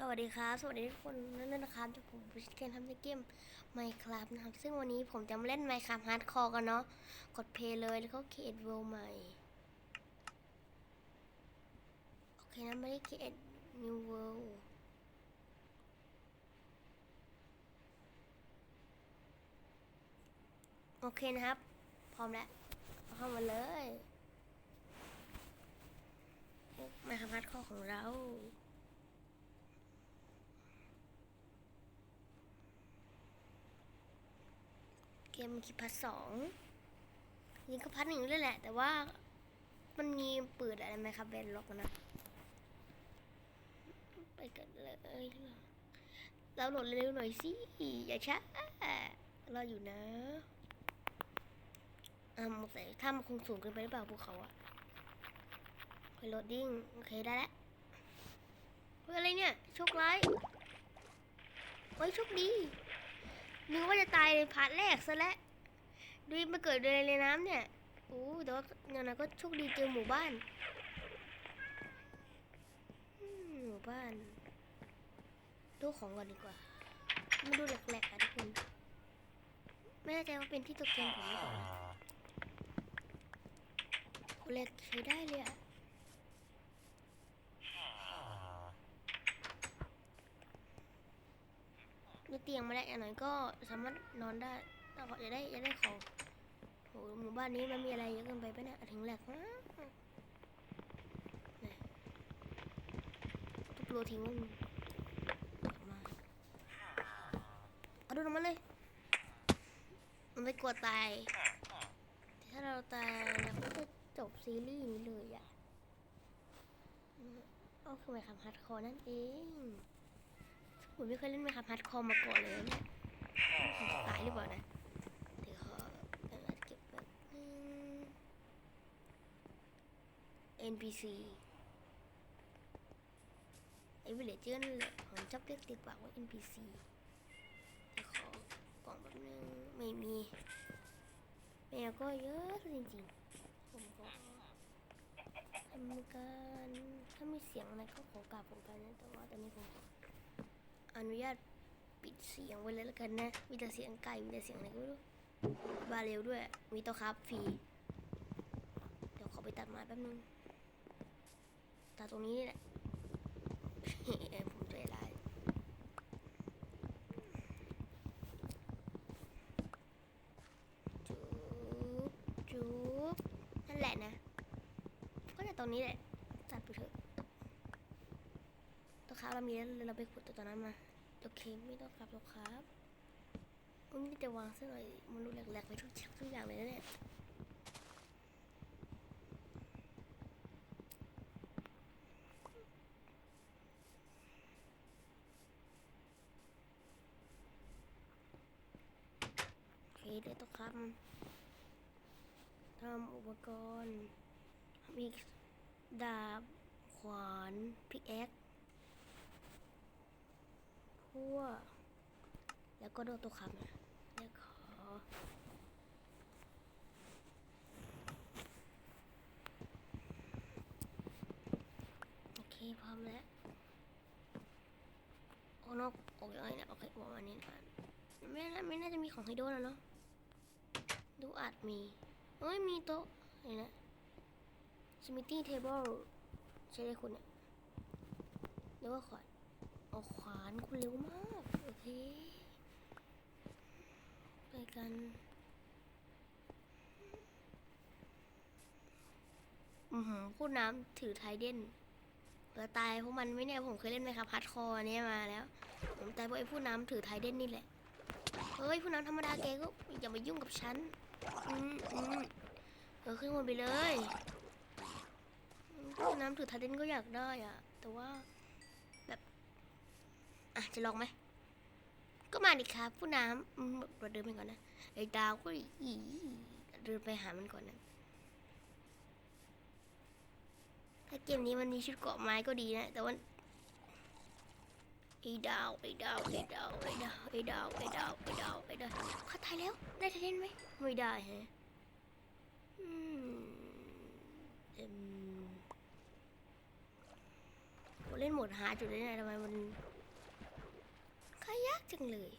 สวัสดีครับ สวัสดีทุกคนนั่นนะครับจะผมพิชเคนทำในเกม Minecraft นะครับ ซึ่งวันนี้ผมจะมาเล่น Minecraft Hardcore กันเนาะ กดเพลย์เลยแล้วก็ create world ใหม่ โอเคนะไม่ได้ create new world โอเคนะครับ พร้อมแล้ว เข้ามาเลย Minecraft Hardcore ของเรา กมคิดพัทสองยิงก็พัทหนึ่งด้วยแหละ แต่ว่ามันมีเปิดอะไรไหมครับเบนล็อกนะ ไปกันเลยเราโหลดเร็วหน่อยสิ อย่าช้ารออยู่นะอ่าหมดใส่ถ้ามันคงสูงเกินไปหรือเปล่าภูเขาอะไปโหลดดิ้ง โอเคได้แล้วเฮ้ยอะไรเนี่ย โชคร้ายเฮ้ยโชคดี นึกว่าจะตายในพาร์ทแรกซะแล้วดูมาเกิดในน้ำเนี่ยโอ้แต่ว่าอย่างนั้นก็โชคดีเจอหมู่บ้านหมู่บ้านดูของก่อนดีกว่ามาดูแหลกๆอะทุกคนไม่แน่ใจว่าเป็นที่ตกเกมผมหรือเปล่านะโอ้แหลกใช้ได้เลยอะมีเตียงมาแล้อย่างน้อยก็สามารถนอนได้เราก็จะได้จะได้ของโหหมู่บ้านนี้มันมีอะไรเยอะเกินไปปะเนี่ยถึงแหลกนี่ทุบโลทิ้งมันกมาเอาดูน้ำมันเลย มันไม่กลัวตาย ถ้าเราตายเราก็จะจบซีรีส์นี้เลยอะอืมเอาคือไมค์คำฮัดคอร์นั่นเอง ผมไม่เคยเล่นไมค์คำฮัดคอร์มาก่อนเลยเนี่ยตายหรือเปล่านะเดี๋ยวขอเอ่อเก็บแบบนึง NPC ไอ้วิลเลจเจอร์นั่นแหละผมชอบเรียกติดปากว่า NPC เดี๋ยวขอกล่องแบบนึงไม่มี แมวก็เยอะจริงๆ ผมก็ทำการถ้ามีเสียงอะไรก็ขอกราบผมไปนะแต่ว่าตอนนี้ผม อนุญาตปิดเสียงไว้เลยแล้วกันนะ มีแต่เสียงไก่ มีแต่เสียงอะไรก็ไม่รู้บาเร็วด้วย มีตัวครับฟรี เดี๋ยวขอไปตัดไม้แป๊บนึง ตัดตรงนี้นี่แหละ ผมใจร้ายจุ๊บจุ๊บนั่นแหละนะ ก็แต่ตรงนี้แหละ ตัดไปเถอะ ตัวครับเรามีแล้วเราไปขุดตัวตอนนั้นมา เคไม่ต้องครับหรอกครับมันนี่จะวางซะหน่อยมันรู้แหลกๆไปทุกทุกอย่างเลยนะเนี่ยโอเคเดี๋ยวต้องครับทำอุปกรณ์มีดาบขวานพิกแอค พั่ว แล้วก็โดนตัวคำแล้วขอ โอเค พร้อมแล้ว โอ้นกโอเคเนี่ยโอเคประมาณนี้นะไม่น่าไม่น่าจะมีของให้โดนแล้วเนาะ ดูอาจมีเอ้ย มีโต๊ะนี่นะ smithing table ใช่ได้คุณเนี่ยเรียกว่าขวาน เอาขวานคุณเร็วมาก โอเค ไปกันอือหือพูดน้ำถือไทเด่นเผื่อตายพราะมันไม่เนี่ยผมเคยเล่นไหมครับพัดคอเนี่ยมาแล้ว ผมตายเพราะไอ้ผู้น้ำถือไทเด่นนี่แหละ เฮ้ยผู้น้ำธรรมดาแกก็อย่ามายุ่งกับฉัน อืมอืมเออขึ้นบนไปเลยผู้น้ำถือไทเด่นก็อยากได้อะแต่ว่า อะจะลองไหม ก็มาดิครับผู้น้ำมเราเดินไปก่อนนะไอ้ดาวก็อีเดินไปหามันก่อนนะถ้าเกมนี้มันมีชุดเกาะไม้ก็ดีนะ แต่ว่าไอ้ดาวไอ้ดาวไอ้ดาวไอ้ดาวไอ้ดาวไอ้ดาวไอ้ดาวไอ้ดาวเขาตายแล้ว ได้ทะเลนไหมไม่ได้ฮะอืมเอ็มเล่นหมดหาจุดได้ไงทำไมมันายากจังเลย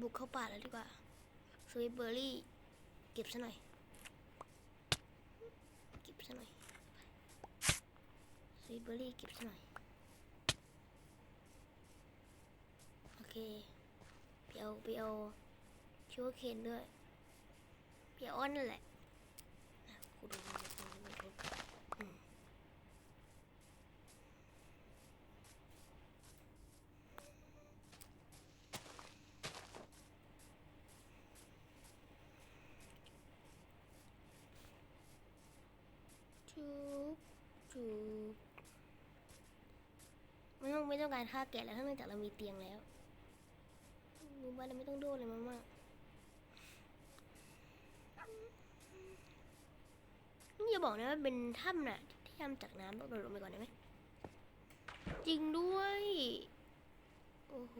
บุกเข้าป่าแล้วดีกว่าสวีเบอร์รี่ เก็บซะหน่อย เก็บซะหน่อยสวีเบอร์รี่เก็บซะหน่อย โอเคไปเอาไปเอาชิวเคนด้วยไปเอาอ้อนนั่นแหละอะกูดูมันจะดูมันดูอืมจุ๊บจุ๊บ ไม่ต้องการฆ่าแกะแล้วถ้าเนื่องจากเรามีเตียงแล้วมือบ้านเราไม่ต้องโดนเลยมากๆนี่อย่าบอกนะว่าเป็นถ้ำน่ะที่ทำจากน้ำต้องโดดลงไปก่อนได้ไหมจริงด้วย โอ้โห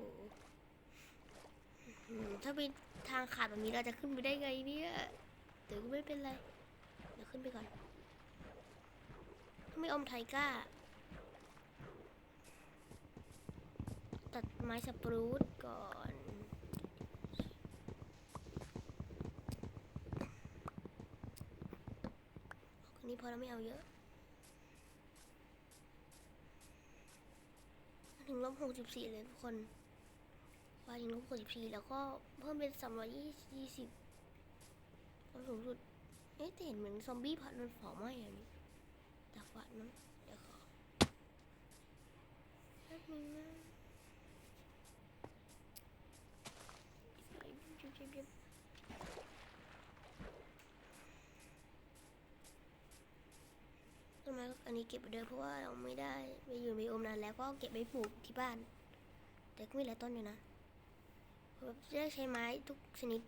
ถ้าเป็นทางขาดแบบนี้เราจะขึ้นไปได้ไงเนี่ยแต่ก็ไม่เป็นไร เดี๋ยวขึ้นไปก่อนไม่อมไทก้า ตัดไม้สปรูตก่อน คนนี้พอแล้วไม่เอาเยอะ ถึงลบหกสิบสี่เลยทุกคนวาถึงลบหกสิบสี่แล้วก็เพิ่มเป็นสามร้อยยี่สิบความสูงสุด เอ๊ะแต่เห็นเหมือนซอมบี้ผัดมันเผาไหม้อันนี้แต่ฝันมั้งเดี๋ยวขอแป๊บนึงนะเจ็บเจ็บเจ็บต้นไม้ อันนี้เก็บไปเดิมเพราะว่าเราไม่ได้ไปอยู่ในโอมนานแล้วก็เก็บไปปลูกที่บ้าน แต่ก็มีหลายต้นอยู่นะแบบได้ใช้ไม้ทุกชนิด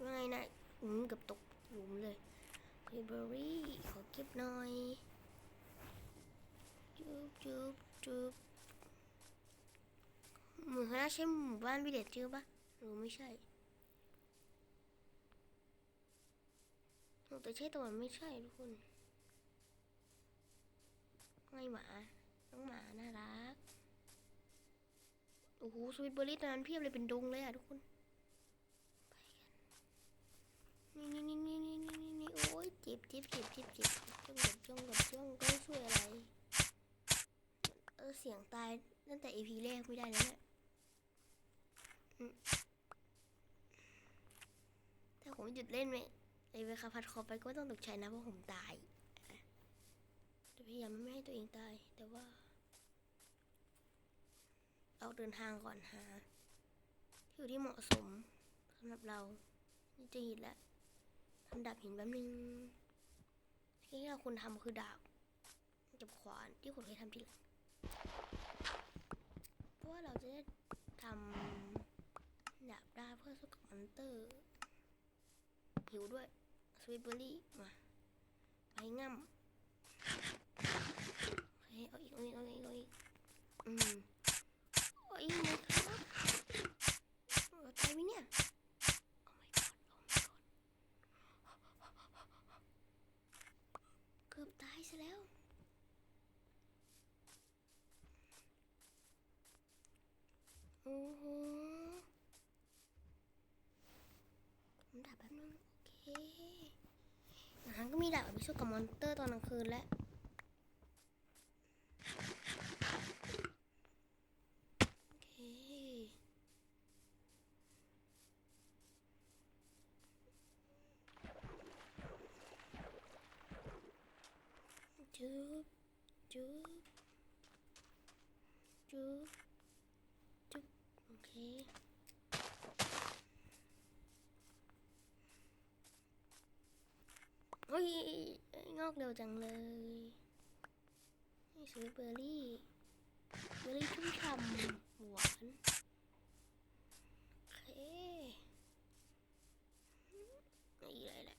ว่าไงนะอืมเกือบตกหลุมเลยเบอร์รี่ขอเก็บหน่อยจุบจุบจุบเหมือนเขาน่าใช่หมู่บ้านวิเลจเจอปะหรือไม่ใช่แต่ใช่แต่มันไม่ใช่ทุกคน ไงหมาน้องหมาน่ารักโอ้โหสวิตเบอร์รี่ตอนนั้นเพียบเลยเป็นดงเลยอะทุกคนไปกันนี่นี่นี่นี่นี่นี่นี่โอ้ยเจ็บเจ็บเจ็บเจ็บเจ็บจ้องกับจ้องกับจ้องก็ช่วยอะไรเออเสียงตายตั้งแต่ EP แรกไม่ได้แล้วเนี่ยถ้าผมหยุดเล่นไหมไอ้เวคาพัดคอไปก็ต้องตกใจนะเพราะผมตาย จะพยายามไม่ให้ตัวเองตาย แต่ว่าเอาเดินทางก่อนหา ที่อยู่ที่เหมาะสมสำหรับเรา นี่จะหินแล้วทำดาบหินแป๊บนึงที่เราควรทำคือดาบกับขวานที่ผมเคยทำทีหลังเพราะว่าเราจะได้ทำดาบได้เพื่อสู้กับมอนเตอร์หิวด้วย สวิตเบอร์รี่มาไปง่ำ เคเอาอีกเอาอีกเอาอีกเอาอีกอืมเอาอีกไหมครับเอาตายไหมเนี่ยเกือบตายซะแล้วโอ้โหผมดับแป๊บนึงโอเคอย่างนั้นก็มีดาบไปสู้กับมอนเตอร์ตอนกลางคืนแล้ว โอเค จุ๊บจุ๊บจุ๊บจุ๊บโอเคโอ้ยงอกเร็วจังเลยนี่ซื้อเบอร์รี่ เบอร์รี่ชุ่มฉ่ำหวานโอเคนี่เลยแหละ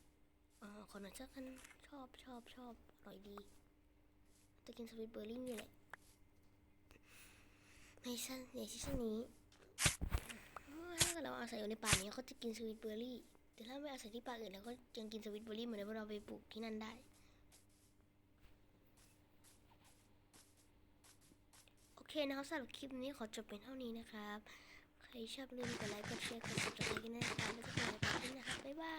อ๋อคนนั้นชอกันชอบชอบชอบอร่อยดี จะกินสวิตเบอร์รี่นี่แหละในซันในซีซั่นนี้ถ้าเกิดเราอาศัยอยู่ในป่านี้เขาจะกินสวิตเบอร์รี่ แต่ถ้าไม่อาใส่ที่ป่าอื่นแล้วก็ยังกินสวิตเบอร์รี่เหมือนเดิมเราไปปลูกที่นั่นได้โอเคนะครับสำหรับคลิปนี้ขอจบเป็นเท่านี้นะครับ ใครชอบลืมกดไลค์กดแชร์กด subscribe กันนะครับแล้วก็